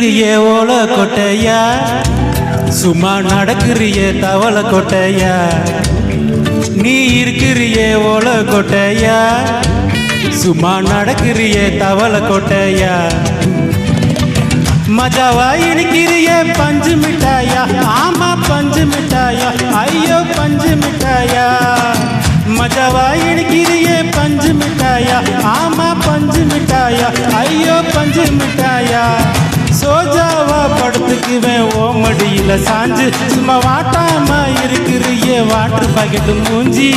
நீ ஓல கொட்டையா? சும்மா நடக்கிறியே தவள கொட்டையா? நீ இருக்கிறியே ஓல கொட்டையா? சும்மா நடக்கிறியே தவள கொட்டையா? மஜாவா இனிக்கிறிய பஞ்சு மிட்டாயா? ஆமா பஞ்சு மிட்டாயா. ஐயோ பஞ்சு மிட்டாயா? மஜாவா இனிக்கிறிய மடியில சாஞ்சு சும்மா வாட்டாம இருக்கிறிய வாட்டர் பாக்கெட்டு மூஞ்சி.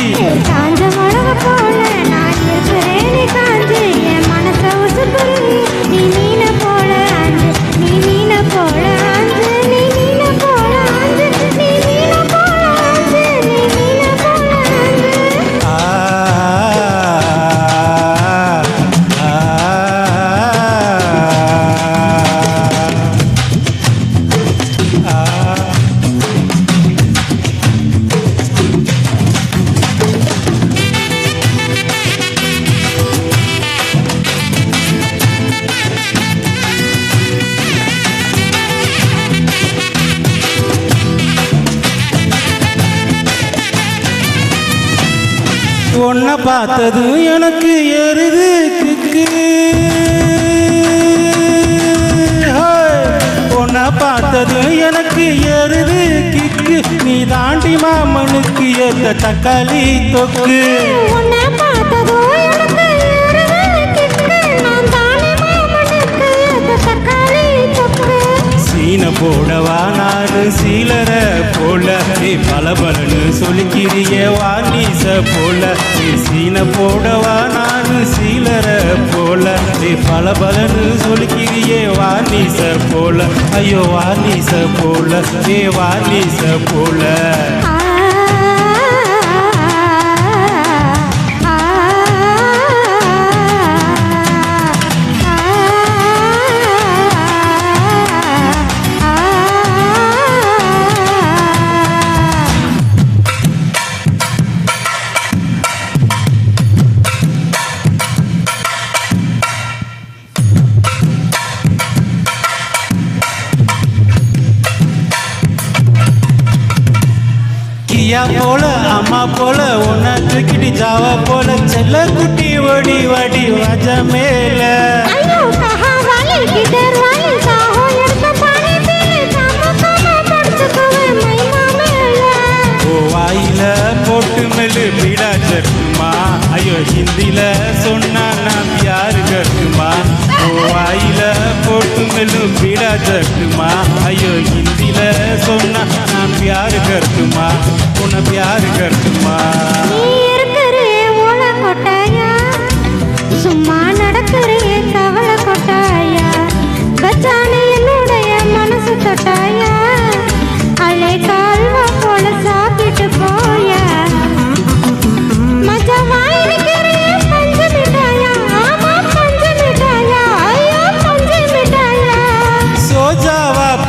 உன்னை பார்த்ததும் எனக்கு எருது கிக்கு. உன்னை பார்த்ததும் எனக்கு எருது கிக்கு. நீ தாண்டி மாமனுக்கு ஏத்த தக்காளி தொக்கு. சீன சீலர போல? நீ பலபலன்னு சொல்லிக்கிறிய வாணிச போல. நீ சீன போடவா சீலர போல? நீ பலபலன்னு சொல்லிக்கிறிய வாணிச போல. ஐயோ வாணிச போல. ஏ வாணிச போல. கியா போல அம்மா போல உன்னை தூக்கிட்டு ஜாவா போல செல்ல குட்டி ஓடி வாடி வஜ மேல. ஐயோ வாயில போட்டு மெல்லு பீடா சட்டுமா ஐயோ ஹிந்தில சொன்னா நான் யாரு கட்டுமா வாயில போட்டு மெல்லு பீடா சட்டுமா ஐயோ ஹிந்தில சொன்னா நான் பியாரு கட்டுமா உன்னை பியாரு கட்டுமா நீ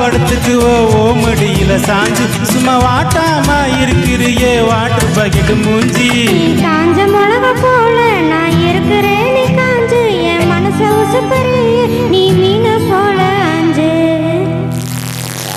சோஜாவா படுத்துக்கு ஓ ஓமடியில சாஞ்சு. சும்மா வாட்டாமா இருக்கிறியே வாட்டர் பக்கெட்டு மூஞ்சி. காஞ்ச மிளகா